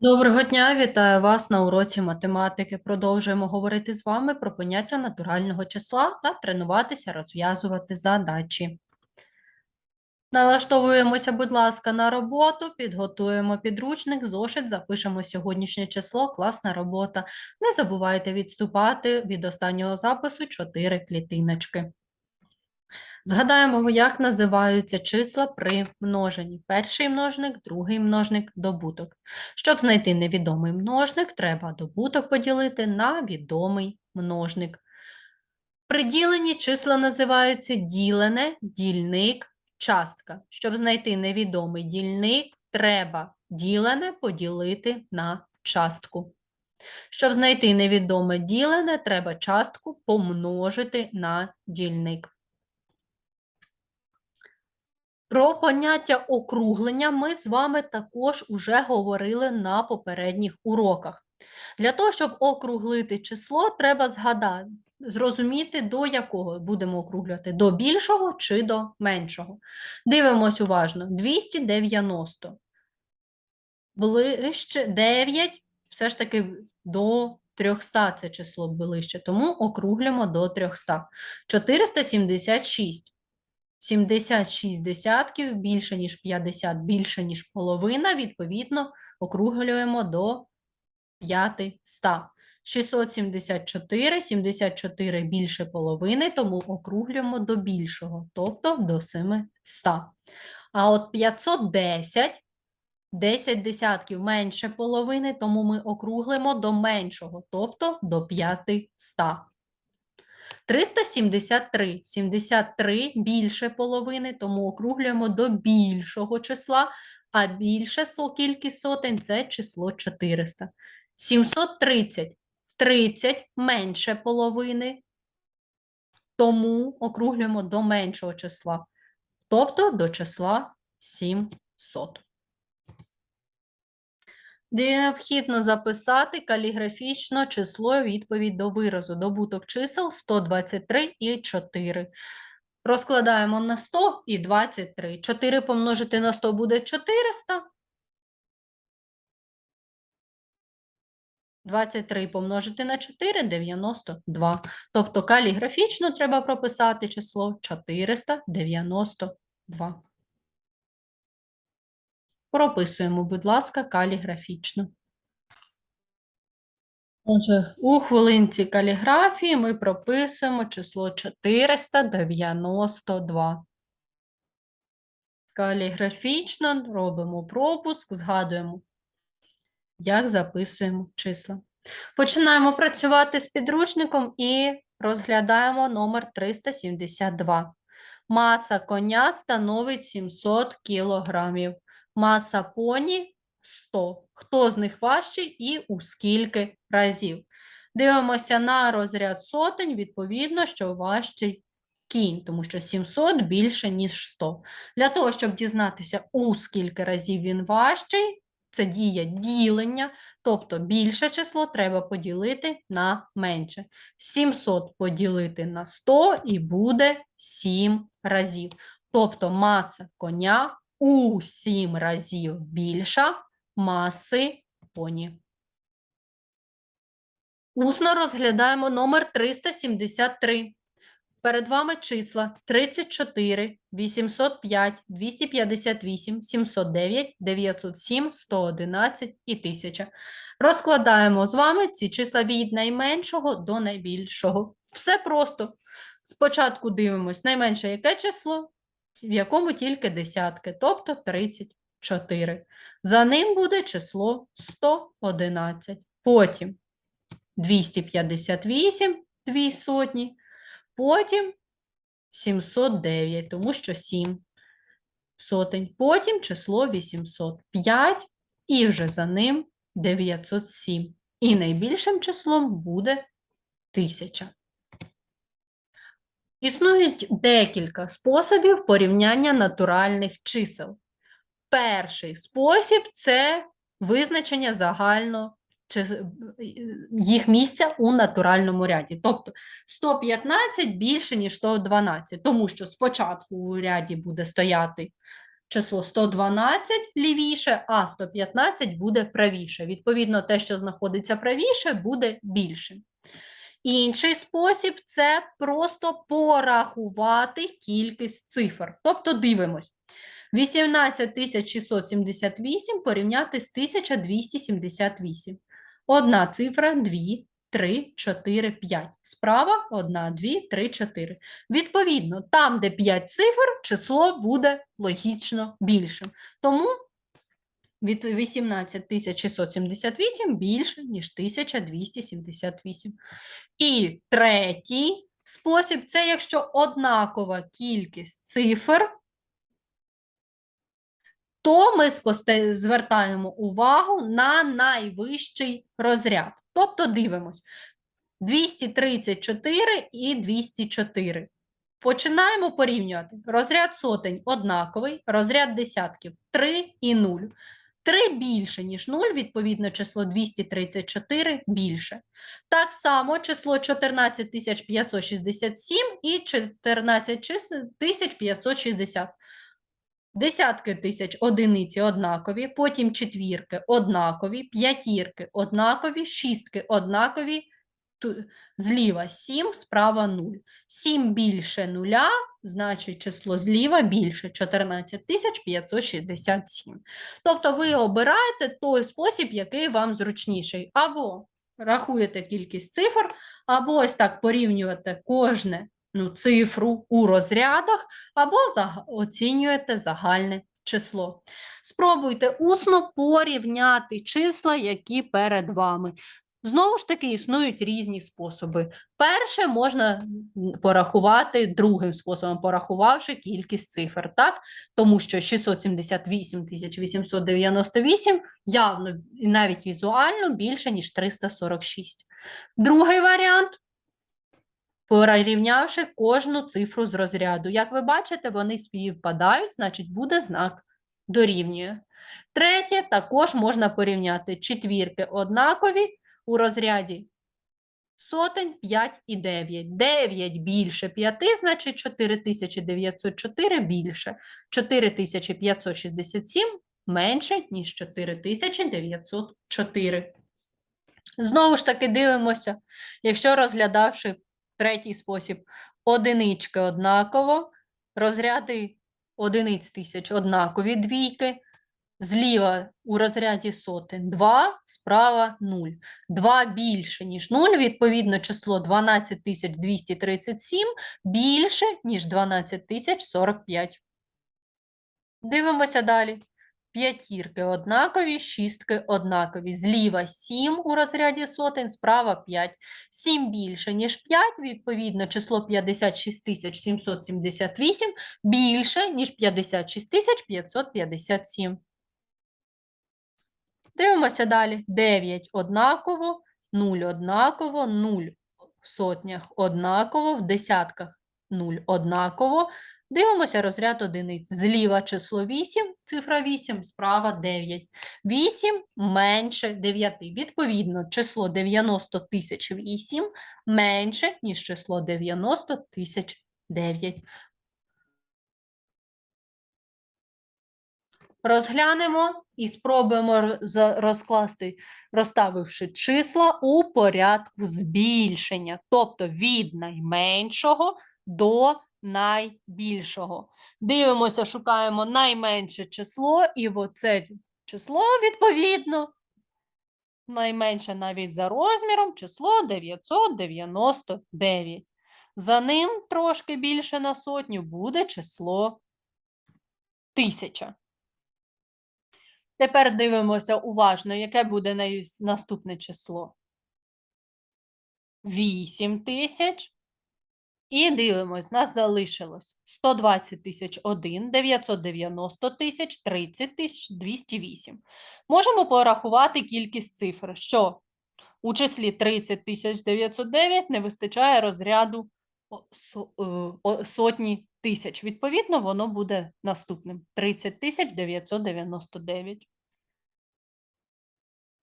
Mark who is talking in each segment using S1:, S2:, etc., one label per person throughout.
S1: Доброго дня, вітаю вас на уроці математики. Продовжуємо говорити з вами про поняття натурального числа та тренуватися розв'язувати задачі. Налаштовуємося, будь ласка, на роботу, підготуємо підручник, зошит, запишемо сьогоднішнє число, класна робота. Не забувайте відступати від останнього запису 4 клітиночки. Згадаємо, як називаються числа при множенні. Перший множник, другий множник, добуток. Щоб знайти невідомий множник, треба добуток поділити на відомий множник. Приділені числа називаються ділене, дільник, частка. Щоб знайти невідомий дільник, треба ділене поділити на частку. Щоб знайти невідоме ділене, треба частку помножити на дільник. Про поняття округлення ми з вами також уже говорили на попередніх уроках. Для того, щоб округлити число, треба згадати, зрозуміти, до якого будемо округлювати, до більшого чи до меншого. Дивимось уважно: 290. Ближче 9, все ж таки до 300 це число ближче, тому округлюємо до 300. 476. 76 десятків більше, ніж 50, більше, ніж половина, відповідно, округлюємо до 500. 674, 74 більше половини, тому округлюємо до більшого, тобто до 700. А от 510, 10 десятків менше половини, тому ми округлимо до меншого, тобто до 500. 373. 73 більше половини, тому округлюємо до більшого числа, а більше кількість сотень це число 400. 730. 30 менше половини, тому округлюємо до меншого числа, тобто до числа 700. Необхідно записати каліграфічно число відповідь до виразу. Добуток чисел 123 і 4. Розкладаємо на 100 і 23. 4 помножити на 100 буде 400. 23 помножити на 4 – 92. Тобто каліграфічно треба прописати число 492. Прописуємо, будь ласка, каліграфічно. Отже, у хвилинці каліграфії ми прописуємо число 492. Каліграфічно робимо пропуск, згадуємо, як записуємо числа. Починаємо працювати з підручником і розглядаємо номер 372. Маса коня становить 700 кілограмів. Маса поні 100. Хто з них важчий і у скільки разів? Дивимося на розряд сотень, відповідно, що важчий кінь, тому що 700 більше, ніж 100. Для того, щоб дізнатися, у скільки разів він важчий, це дія ділення, тобто більше число треба поділити на менше. 700 поділити на 100 і буде 7 разів. Тобто маса коня у 7 разів більша маси поні. Усно розглядаємо номер 373. Перед вами числа 34, 805, 258, 709, 907, 111 і 1000. Розкладаємо з вами ці числа від найменшого до найбільшого. Все просто. Спочатку дивимось найменше яке число, в якому тільки десятки, тобто 34. За ним буде число 111. Потім 258, дві сотні. Потім 709, тому що 7 сотень. Потім число 805 і вже за ним 907. І найбільшим числом буде 1000. Існують декілька способів порівняння натуральних чисел. Перший спосіб це визначення загально їх місця у натуральному ряді. Тобто 115 більше, ніж 112, тому що спочатку у ряді буде стояти число 112 лівіше, а 115 буде правіше. Відповідно, те, що знаходиться правіше, буде більше. Інший спосіб це просто порахувати кількість цифр. Тобто дивимось. 18678 порівняти з 1278. Одна цифра, дві, три, чотири, п'ять. Справа одна, дві, три, чотири. Відповідно, там, де 5 цифр, число буде логічно більшим. Тому від 18678 більше, ніж 1278. І третій спосіб це якщо однакова кількість цифр, то ми звертаємо увагу на найвищий розряд. Тобто дивимось 234 і 204. Починаємо порівнювати. Розряд сотень однаковий, розряд десятків 3 і 0. 3 більше, ніж 0, відповідно, число 234 більше. Так само число 14567 і 14560. Десятки тисяч одиниці однакові, потім четвірки однакові, п'ятірки однакові, шістки однакові, зліва 7, справа 0. 7 більше нуля, значить число зліва більше 14 567. Тобто ви обираєте той спосіб, який вам зручніший. Або рахуєте кількість цифр, або ось так порівнюєте кожне ну, цифру у розрядах, або оцінюєте загальне число. Спробуйте усно порівняти числа, які перед вами. Знову ж таки, існують різні способи. Перше можна порахувати другим способом, порахувавши кількість цифр, так? Тому що 678 898 явно і навіть візуально більше, ніж 346. Другий варіант порівнявши кожну цифру з розряду. Як ви бачите, вони співпадають, значить буде знак дорівнює. Третє, також можна порівняти четвірки однакові у розряді сотень 5 і 9. 9 більше 5, значить 4904 більше. 4567 менше, ніж 4904. Знову ж таки дивимося, якщо розглядавши третій спосіб, одинички однаково, розряди одиниць тисяч однакові двійки, зліва у розряді сотень 2, справа 0. 2 більше, ніж 0, відповідно, число 12237 більше, ніж 12045. Дивимося далі. П'ятірки однакові, шістки однакові. Зліва 7 у розряді сотень, справа 5. 7 більше, ніж 5, відповідно, число 56778 більше, ніж 56557. Дивимося далі. 9 однаково, 0 однаково, 0 в сотнях однаково, в десятках 0 однаково. Дивимося розряд одиниць. Зліва число 8, цифра 8, справа 9. 8 менше 9. Відповідно, число 90 тисяч 8 менше, ніж число 90 тисяч 9. Розглянемо і спробуємо розкласти, розставивши числа у порядку збільшення, тобто від найменшого до найбільшого. Дивимося, шукаємо найменше число, і оце число відповідно. Найменше навіть за розміром число 999. За ним трошки більше на сотню буде число 1000. Тепер дивимося уважно, яке буде наступне число. 8 тисяч. І дивимось, нас залишилось 120 тисяч 1, 990 тисяч, 30 тисяч, 208. Можемо порахувати кількість цифр, що у числі 30 тисяч 909 не вистачає розряду е, сотні тисяч. Відповідно, воно буде наступним 30 тисяч 999.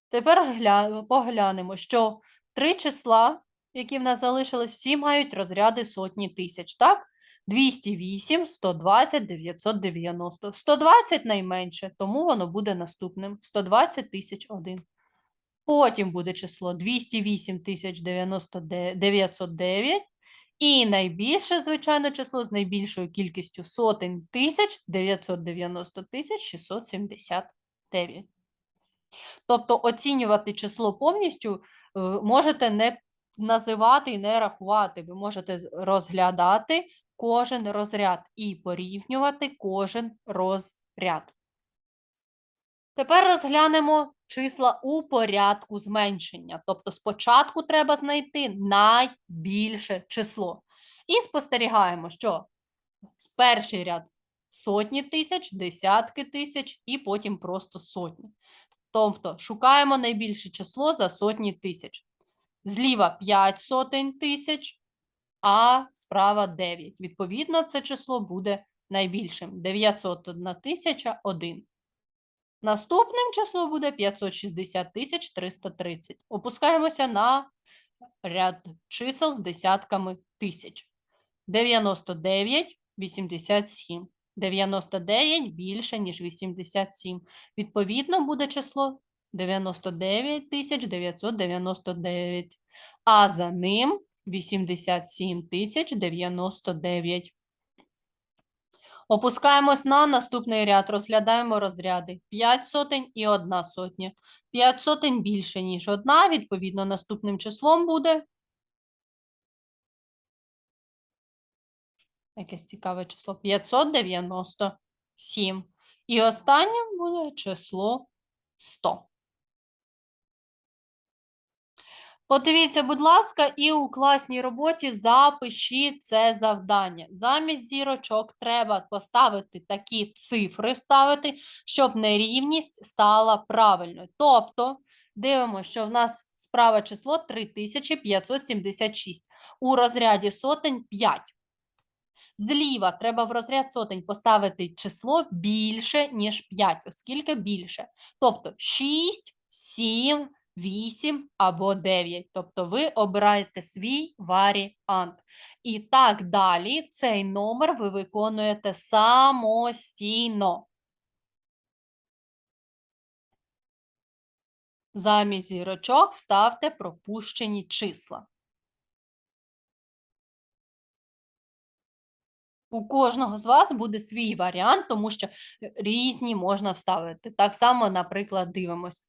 S1: Тепер гля... поглянемо, що три числа, які в нас залишились, всі мають розряди сотні тисяч, так? 208, 120, 990. 120 найменше, тому воно буде наступним. 120 тисяч один. Потім буде число 208 тисяч 909. І найбільше, звичайно, число з найбільшою кількістю сотень тисяч 990 тисяч 679. Тобто оцінювати число повністю е, можете не називати і не рахувати. Ви можете розглядати кожен розряд і порівнювати кожен розряд. Тепер розглянемо числа у порядку зменшення. Тобто спочатку треба знайти найбільше число. І спостерігаємо, що перший ряд сотні тисяч, десятки тисяч і потім просто сотні. Тобто шукаємо найбільше число за сотні тисяч. Зліва 5 сотень тисяч, а справа 9. Відповідно, це число буде найбільшим. 901 тисяча 1. Наступним число буде 560 тисяч 330. Опускаємося на ряд чисел з десятками тисяч. 99, 87. 99 більше, ніж 87. Відповідно, буде число 99 тисяч 999. А за ним 87 тисяч 99. Опускаємось на наступний ряд, розглядаємо розряди. 5 сотень і 1 сотня. 5 сотень більше, ніж 1, відповідно, наступним числом буде якесь цікаве число 597. І останнім буде число 100. Подивіться, будь ласка, і у класній роботі запишіть це завдання. Замість зірочок треба поставити такі цифри, вставити, щоб нерівність стала правильною. Тобто, дивимося, що в нас справа число 3576. У розряді сотень 5. Зліва треба в розряд сотень поставити число більше, ніж 5, оскільки більше. Тобто 6, 7, 8 або 9. Тобто ви обираєте свій варіант. І так далі цей номер ви виконуєте самостійно. Замість зірочок вставте пропущені числа. У кожного з вас буде свій варіант, тому що різні можна вставити. Так само, наприклад, дивимось.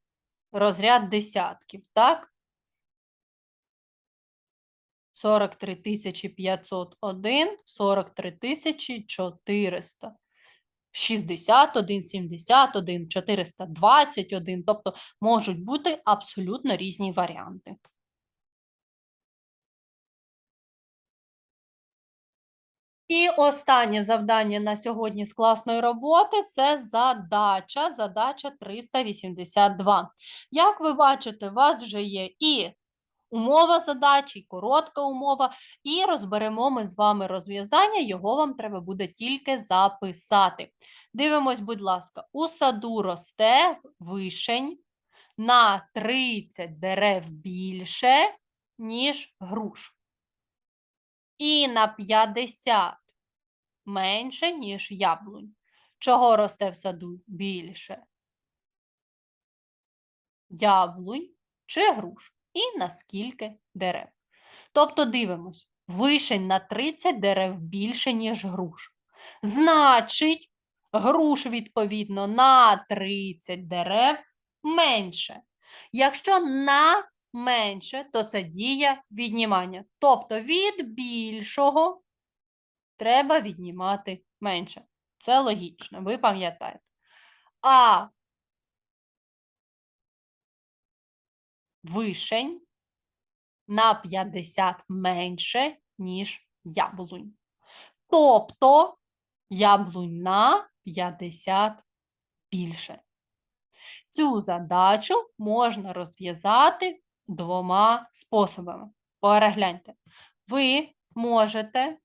S1: Розряд десятків, так? 43 501, 43 400. 61, 71, 421, тобто можуть бути абсолютно різні варіанти. І останнє завдання на сьогодні з класної роботи це задача, задача 382. Як ви бачите, у вас вже є і умова задачі, і коротка умова, і розберемо ми з вами розв'язання, його вам треба буде тільки записати. Дивимось, будь ласка, у саду росте вишень на 30 дерев більше, ніж груш і на 50 менше, ніж яблунь. Чого росте в саду більше? Яблунь чи груш? І на скільки дерев? Тобто дивимось, вишень на 30 дерев більше, ніж груш. Значить, груш, відповідно, на 30 дерев менше. Якщо на менше, то це дія віднімання. Тобто від більшого треба віднімати менше. Це логічно, ви пам'ятаєте. А вишень на 50 менше, ніж яблунь. Тобто яблунь на 50 більше. Цю задачу можна розв'язати двома способами. Перегляньте. Ви можете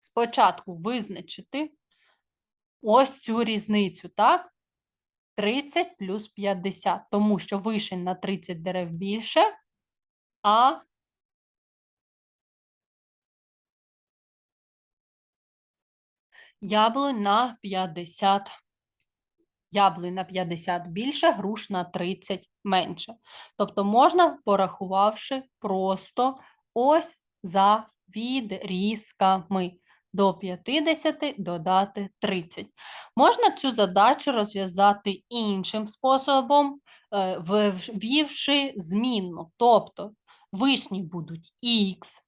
S1: спочатку визначити ось цю різницю, так? 30 плюс 50, тому що вишень на 30 дерев більше, а яблунь на 50 Яблунь на 50 більше, груш на 30 менше. Тобто можна, порахувавши просто ось за відрізками. До 50 додати 30. Можна цю задачу розв'язати іншим способом, е, ввівши змінну. Тобто вишні будуть х,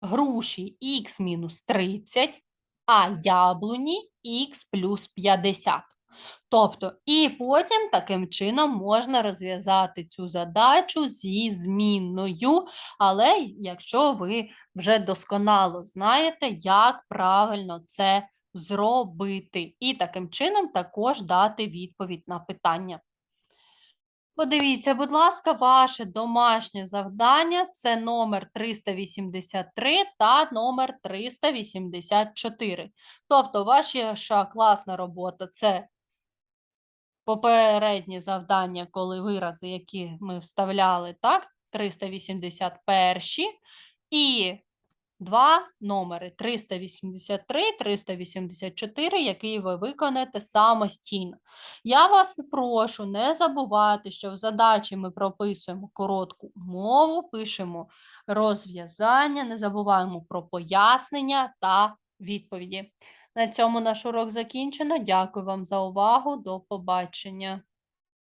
S1: груші х мінус 30, а яблуні х плюс 50. Тобто, і потім таким чином можна розв'язати цю задачу зі змінною, але якщо ви вже досконало знаєте, як правильно це зробити, і таким чином також дати відповідь на питання. Подивіться, будь ласка, ваше домашнє завдання це номер 383 та номер 384. Тобто, ваша класна робота це попередні завдання, коли вирази, які ми вставляли, так, 381 і два номери 383, 384, які ви виконаєте самостійно. Я вас прошу не забувати, що в задачі ми прописуємо коротку мову, пишемо розв'язання, не забуваємо про пояснення та відповіді. На цьому наш урок закінчено. Дякую вам за увагу. До побачення.